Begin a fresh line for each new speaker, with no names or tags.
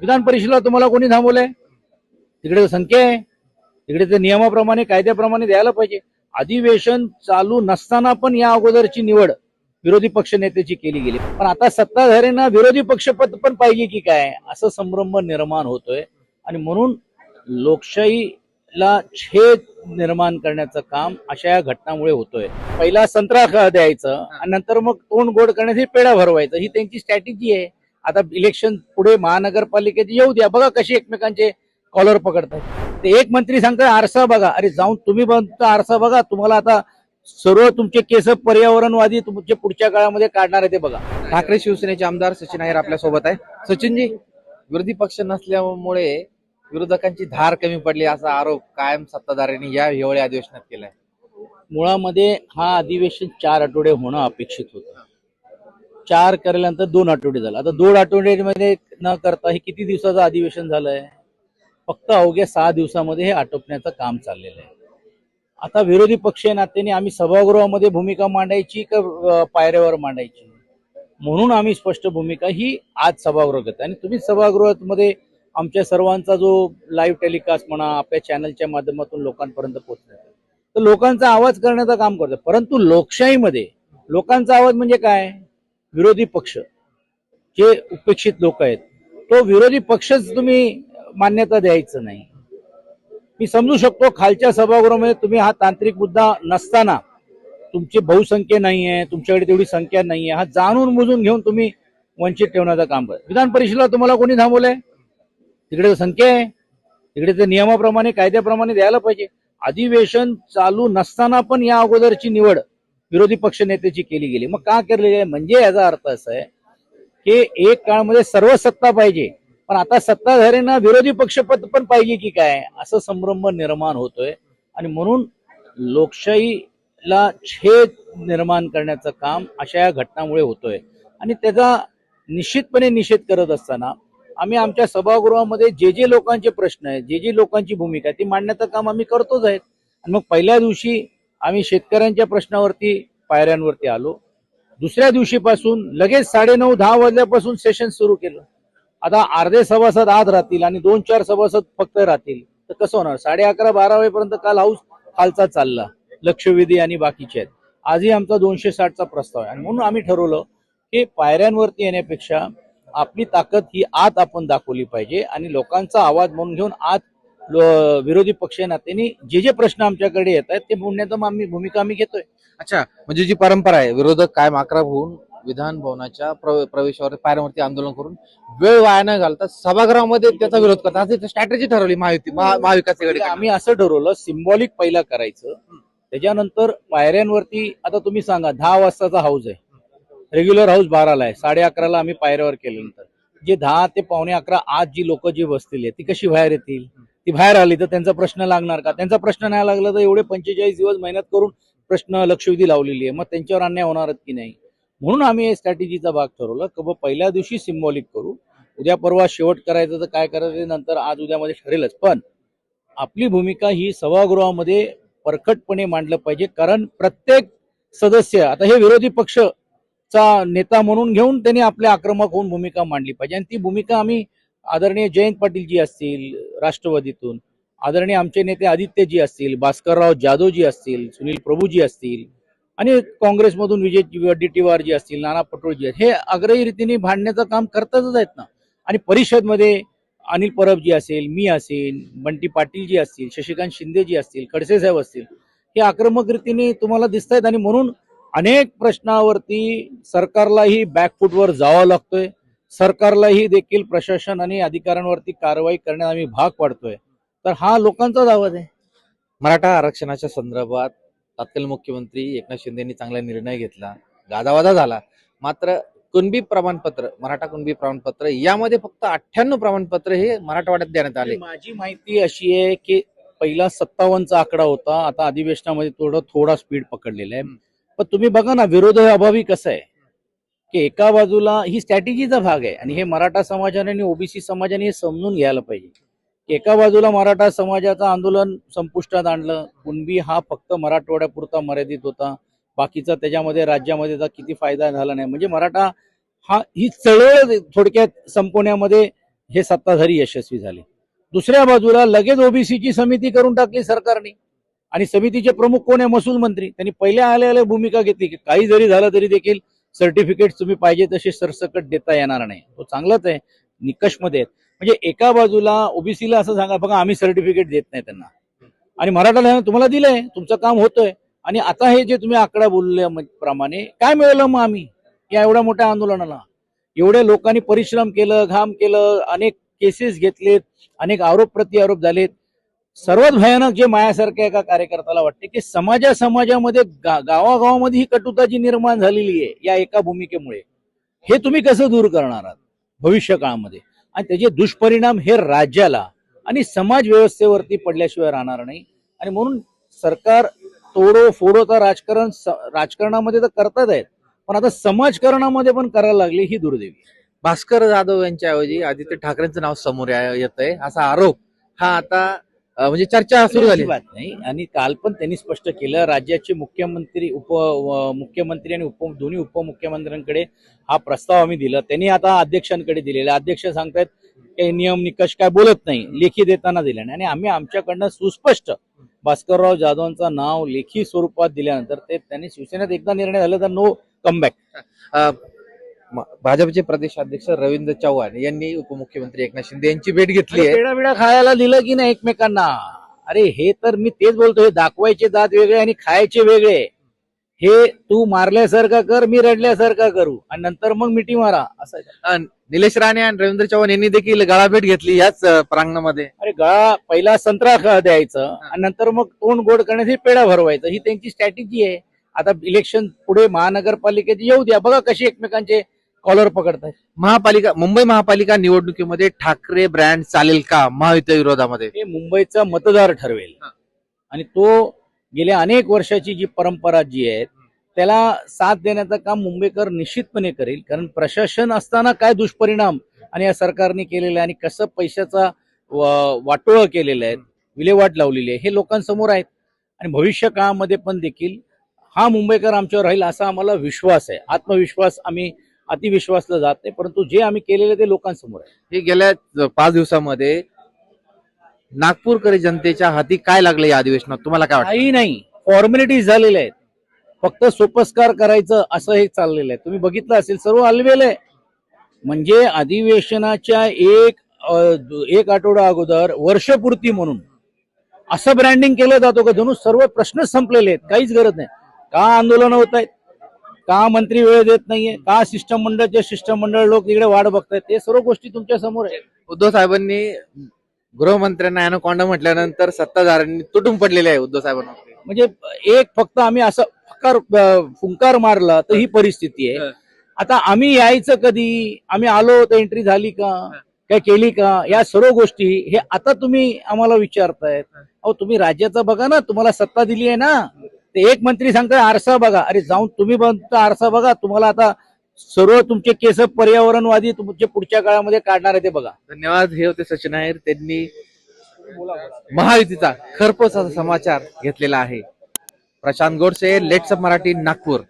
विधान परिषदेला तुम्हाला कोणी थांबवलंय? तिकडे संख्या आहे. तिकडे तर नियमाप्रमाणे कायद्याप्रमाणे द्यायला पाहिजे. अधिवेशन चालू नसताना पण या अगोदरची निवड विरोधी पक्ष नेत्याची केली गेली. पण आता सत्ताधाऱ्यांना विरोधी पक्षपद पण पाहिजे की काय? असं संभ्रम निर्माण होतोय. आणि म्हणून लोकशाहीला छेद निर्माण करण्याचं काम अशा या घटनामुळे होतोय. पहिला संत्रा द्यायचं आणि नंतर मग तोंड गोड करण्यासाठी पेढा भरवायचं. ही त्यांची स्ट्रॅटेजी आहे. आता इलेक्शन पुढे महानगरपालिकेचे येऊ द्या. बघा कशी एकमेकांचे कॉलर पकडतात ते एक मंत्री सांगतात आरसा बघा. अरे जाऊन तुम्ही बनता आरसा बघा. तुम्हाला आता सर्व तुमचे केस पर्यावरणवादी तुमचे पुढच्या काळामध्ये काढणार आहे ते बघा.
ठाकरे शिवसेनेचे आमदार सचिन अय्यर आपल्यासोबत आहे. सचिनजी विरोधी पक्ष नसल्यामुळे विरोधकांची धार कमी पडली असा आरोप कायम सत्ताधाऱ्यांनी या हिवाळी अधिवेशनात केलाय.
मुळामध्ये हा अधिवेशन चार आठवडे होणं अपेक्षित होतं. चार केल्यानंतर दोन आठवडे झालं. आता दोन आठवड्यामध्ये न करता हे किती दिवसाचं अधिवेशन झालंय? फक्त अवघ्या सहा दिवसामध्ये हे आटोपण्याचं काम चाललेलं आहे. आता विरोधी पक्ष नात्याने आम्ही सभागृहामध्ये भूमिका मांडायची का पायऱ्यावर मांडायची? म्हणून आम्ही स्पष्ट भूमिका ही आज सभागृह घेतो आणि तुम्ही सभागृहामध्ये आमच्या सर्वांचा जो लाईव्ह टेलिकास्ट म्हणा आपल्या चॅनलच्या माध्यमातून लोकांपर्यंत पोहोचण्याचा तर लोकांचा आवाज करण्याचं काम करतो परंतु लोकशाहीमध्ये लोकांचा आवाज म्हणजे काय? विरोधी पक्ष जे उपेक्षित लोक आहेत तो विरोधी पक्षच तुम्ही मान्यता द्यायचं नाही. मी समजू शकतो खालच्या सभागृहामध्ये तुम्ही हा तांत्रिक मुद्दा नसताना तुमची बहुसंख्या नाहीये तुमच्याकडे तेवढी संख्या नाही आहे हा जाणून बुजून घेऊन तुम्ही वंचित ठेवण्याचं काम करता विधान परिषदेला तुम्हाला कोणी थांबवलंय? तिकडे संख्या आहे. तिकडे तर नियमाप्रमाणे कायद्याप्रमाणे द्यायला पाहिजे. अधिवेशन चालू नसताना पण या अगोदरची निवड विरोधी पक्ष नेत्याची केली गेली. मग का केली गेली? म्हणजे याचा अर्थ असा आहे की एक काळामध्ये सर्व सत्ता पाहिजे. पण आता सत्ताधाऱ्यांना विरोधी पक्षपद पण पाहिजे की काय? असं संभ्रम निर्माण होतोय. आणि म्हणून लोकशाहीला छेद निर्माण करण्याचं काम अशा या घटनामुळे होतोय. आणि त्याचा निश्चितपणे निषेध करत असताना आम्ही आमच्या सभागृहामध्ये जे जे लोकांचे प्रश्न आहेत जे जे लोकांची भूमिका आहे ती मांडण्याचं काम आम्ही करतोच आहेत. आणि मग पहिल्या दिवशी आम्ही शेतकऱ्यांच्या प्रश्नावरती पायऱ्यांवरती आलो. दुसऱ्या दिवशीपासून लगेच साडेनऊ दहा वाजल्यापासून सेशन सुरू केलं. आता अर्धे सभासद आज राहतील आणि दोन चार सभासद फक्त राहतील. तर कसं होणार? साडे अकरा बारा वाजेपर्यंत काल हाऊस खालचा चालला. लक्षवेधी आणि बाकीचे आहेत. आजही आमचा दोनशे साठचा प्रस्ताव आहे. आणि म्हणून आम्ही ठरवलं की पायऱ्यांवरती येण्यापेक्षा आपली ताकद ही आत आपण दाखवली पाहिजे आणि लोकांचा आवाज म्हणून घेऊन आत विरोधी पक्ष नात्याने जे जे प्रश्न आमच्याकडे येत आहेत ते बोलण्याचं आम्ही भूमिका आम्ही घेतोय.
अच्छा म्हणजे जी परंपरा आहे विरोधक कायम आक्रम होऊन विधान भवनाच्या प्र- प्रवेशावर पायऱ्यावरती आंदोलन करून वेळ वाया न घालता सभागृहामध्ये त्याचा विरोध करतात. स्ट्रॅटेजी ठरवली महायुती महा- महाविकास
आम्ही असं ठरवलं सिम्बॉलिक पहिला करायचं. त्याच्यानंतर पायऱ्यांवरती आता तुम्ही सांगा दहा वाजताचा हाऊस आहे. रेग्युलर हाऊस बाराला आहे. साडे अकराला आम्ही पायऱ्यावर केल्यानंतर. जे दहा ते पावणे अकरा आज जी लोक जी आहेत ती कशी बाहेर येतील? ती बाहेर आली तर त्यांचा प्रश्न लागणार का? त्यांचा प्रश्न नाही लागला तर एवढे पंचेचाळीस दिवस मेहनत करून प्रश्न लक्षवेधी लावलेली आहे. मग त्यांच्यावर अन्याय होणारच की नाही? म्हणून आम्ही या स्ट्रॅटेजीचा भाग ठरवला की बाबा पहिल्या दिवशी सिम्बॉलिक करू. उद्या परवा शेवट करायचं तर काय करायचं? नंतर आज उद्यामध्ये ठरेलच. पण आपली भूमिका ही सभागृहामध्ये परखटपणे मांडलं पाहिजे. कारण प्रत्येक सदस्य आता हे विरोधी पक्षचा नेता म्हणून घेऊन त्यांनी आपल्या आक्रमक होऊन भूमिका मांडली पाहिजे. आणि ती भूमिका आम्ही आदरणीय जयंत पाटीलजी असतील राष्ट्रवादीतून आदरणीय आमचे नेते आदित्यजी असतील भास्करराव जाधवजी असतील सुनील प्रभूजी असतील आणि काँग्रेसमधून विजय वडेट्टीवार जी असतील नाना पटोळजी हे आग्रही रीतीने भांडण्याचं काम करतातच आहेत ना. आणि परिषदमध्ये अनिल परबजी असेल मी असेल बंटी पाटील जी असतील शशिकांत शिंदे जी असतील खडसे साहेब असतील हे आक्रमक रीतीने तुम्हाला दिसत आहेत आणि म्हणून अनेक प्रश्नावरती सरकारलाही बॅकफूटवर जावं लागतोय. सरकारलाही देखील प्रशासन आणि अधिकाऱ्यांवरती कारवाई करण्यात आम्ही भाग पाडतोय. तर हा लोकांचाच आवाज आहे.
मराठा आरक्षणाच्या संदर्भात तत्कालीन मुख्यमंत्री एकनाथ शिंदेनी चांगला निर्णय घेतला. गादावादा झाला. मात्र कुणबी प्रमाणपत्र मराठा कुणबी प्रमाणपत्र यामध्ये फक्त अठ्ठ्याण्णव प्रमाणपत्र हे मराठवाड्यात देण्यात आले.
माझी माहिती अशी आहे की पहिला सत्तावन्नचा आकडा होता. आता अधिवेशनामध्ये थोडं थोडा स्पीड पकडलेला आहे. पण तुम्ही बघा ना विरोध अभावी कसं आहे? की एका बाजूला ही स्ट्रॅटेजीचा भाग आहे आणि हे मराठा समाजाने आणि ओबीसी समाजाने हे समजून घ्यायला पाहिजे. एका बाजूला मराठा समाजाचं आंदोलन संपुष्टात आणलं कुणबी हा फक्त मराठवाड्यापुरता मर्यादित होता. बाकीचा त्याच्यामध्ये राज्यामध्ये त्याचा किती फायदा झाला नाही. म्हणजे मराठा हा ही चळवळ थोडक्यात संपवण्यामध्ये हे सत्ताधारी यशस्वी झाले. दुसऱ्या बाजूला लगेच ओबीसीची समिती करून टाकली सरकारने. आणि समितीचे प्रमुख कोण आहे? महसूल मंत्री. त्यांनी पहिल्या आले आल्या भूमिका घेतली. की काही जरी झालं तरी देखील सर्टिफिकेट तुम्ही पाहिजे तसे सरसकट देता येणार नाही. हो, तो चांगलाच आहे. निकषमध्ये मध्ये म्हणजे एका बाजूला ओबीसीला असं सांगा बघा आम्ही सर्टिफिकेट देत नाही त्यांना. आणि मराठाला तुम्हाला दिलंय तुमचं काम होतंय. आणि आता हे जे तुम्ही आकडा बोलल्या प्रमाणे काय मिळवलं मग आम्ही? या एवढ्या मोठ्या आंदोलनाला. एवढ्या लोकांनी परिश्रम केलं घाम केलं अनेक केसेस घेतलेत अनेक आरोप प्रति आरोप झालेत. सर्वात भयानक जे मायासारख्या एका कार्यकर्त्याला वाटते की समाजा समाजामध्ये गा- गावागावामध्ये ही कटुता जी निर्माण झालेली आहे या एका भूमिकेमुळे हे तुम्ही कसं दूर करणार आहात भविष्य काळामध्ये आणि त्याचे दुष्परिणाम हे राज्याला आणि समाज व्यवस्थेवरती पडल्याशिवाय राहणार नाही. आणि म्हणून सरकार तोडो फोडोचा राजकारण राजकारणामध्ये तर करतात आहेत पण आता समाजकारणामध्ये पण करायला लागली ही दुर्दैवी.
भास्कर जाधव यांच्या ऐवजी आदित्य ठाकरेंचं नाव समोर येत आहे असा आरोप हा आता म्हणजे चर्चा सुरू झाली.
बात नाही. आणि काल पण त्यांनी स्पष्ट केलं राज्याचे मुख्यमंत्री उप मुख्यमंत्री आणि उप दोन्ही उपमुख्यमंत्र्यांकडे हा प्रस्ताव आम्ही दिला. त्यांनी आता अध्यक्षांकडे दिलेला अध्यक्ष सांगतायत काही नियम निकष काय बोलत नाही लेखी देताना दिले नाही. आणि आम्ही आमच्याकडनं सुस्पष्ट भास्करराव जाधवांचं नाव लेखी स्वरूपात दिल्यानंतर ते त्यांनी शिवसेनेत एकदा निर्णय झाला तर नो कमबॅक
भाजपचे प्रदेशाध्यक्ष रवींद्र चव्हाण यांनी उपमुख्यमंत्री एकनाथ शिंदे यांची भेट घेतली आहे.
पेढा बिडा खायला दिलं की नाही एकमेकांना? अरे हे तर मी तेच बोलतो हे दाखवायचे दात वेगळे आणि खायचे वेगळे. हे तू मारल्यासारखा कर मी रडल्यासारखा करू. आणि नंतर मग मिठी मारा. असं
निलेश राणे आणि रवींद्र चव्हाण यांनी देखील गळाभेट घेतली याच प्रांगणामध्ये.
अरे गळा पहिला संत्रा द्यायचं आणि नंतर मग तोंड गोड करण्यासाठी पेढा भरवायचं. ही त्यांची स्ट्रॅटेजी आहे. आता इलेक्शन पुढे महानगरपालिकेचे येऊ द्या. बघा कशी एकमेकांचे कॉलर पकडतात
महापालिका मुंबई महापालिका निवडणुकीमध्ये ठाकरे ब्रँड चालेल का? महायुती विरोधामध्ये.
हे मुंबईचा मतदार ठरवेल. आणि तो गेल्या अनेक वर्षाची जी परंपरा जी आहे त्याला साथ देण्याचं काम मुंबईकर निश्चितपणे करेल. कारण प्रशासन असताना काय दुष्परिणाम आणि या सरकारने केलेले आहे आणि कसं पैशाचा वाटोळं केलेलं आहे विल्हेवाट लावलेली आहे हे लोकांसमोर आहेत. आणि भविष्य काळामध्ये पण देखील हा मुंबईकर आमच्यावर राहील असा आम्हाला विश्वास आहे. आत्मविश्वास आम्ही अतिविश्वासला जात नाही परंतु जे आम्ही केलेलं ते लोकांसमोर आहे.
हे गेल्या पाच दिवसामध्ये नागपूरकरी जनतेच्या हाती काय लागलं या अधिवेशनात? तुम्हाला काय वाटतं?
काही नाही. फॉर्मॅलिटीज झालेल्या आहेत. फक्त सोपस्कार करायचं असं हे चाललेलं आहे. तुम्ही बघितलं असेल सर्व हलवेल आहे. म्हणजे अधिवेशनाच्या एक एक आठवडा अगोदर वर्षपूर्ती म्हणून असं ब्रँडिंग केलं जातो का? जणू सर्व प्रश्नच संपलेले आहेत. काहीच गरज नाही. का आंदोलन होत आहेत? का मंत्री वेळ देत नाहीये का शिष्टमंडळचे शिष्टमंडळ लोक इकडे वाट बघतायत ते सर्व गोष्टी तुमच्यासमोर आहेत.
उद्धव साहेबांनी गृहमंत्र्यांना अॅनाकोंडा म्हटल्यानंतर सत्ताधाऱ्यांनी तुटून पडलेले आहे उद्धव साहेबांना
म्हणजे एक फक्त आम्ही असं फकार फुंकार मारला तर ही परिस्थिती आहे. आता आम्ही यायचं कधी? आम्ही आलो तर एंट्री झाली का? काय केली का? या सर्व गोष्टी हे आता तुम्ही आम्हाला विचारतायत. अहो तुम्ही राज्याचं बघा ना तुम्हाला सत्ता दिली आहे ना. ते एक मंत्री सांगताय आरसा बघा. अरे जाऊन तुम्ही बनता आरसा बघा. तुम्हाला आता सर्व तुमचे केस पर्यावरणवादी तुमचे पुढच्या काळामध्ये काढणार आहे ते बघा.
धन्यवाद. हे होते सचिन आहेर त्यांनी महायुतीचा खरपोच असा समाचार घेतलेला आहे. प्रशांत गोडसे लेट्स मराठी नागपूर.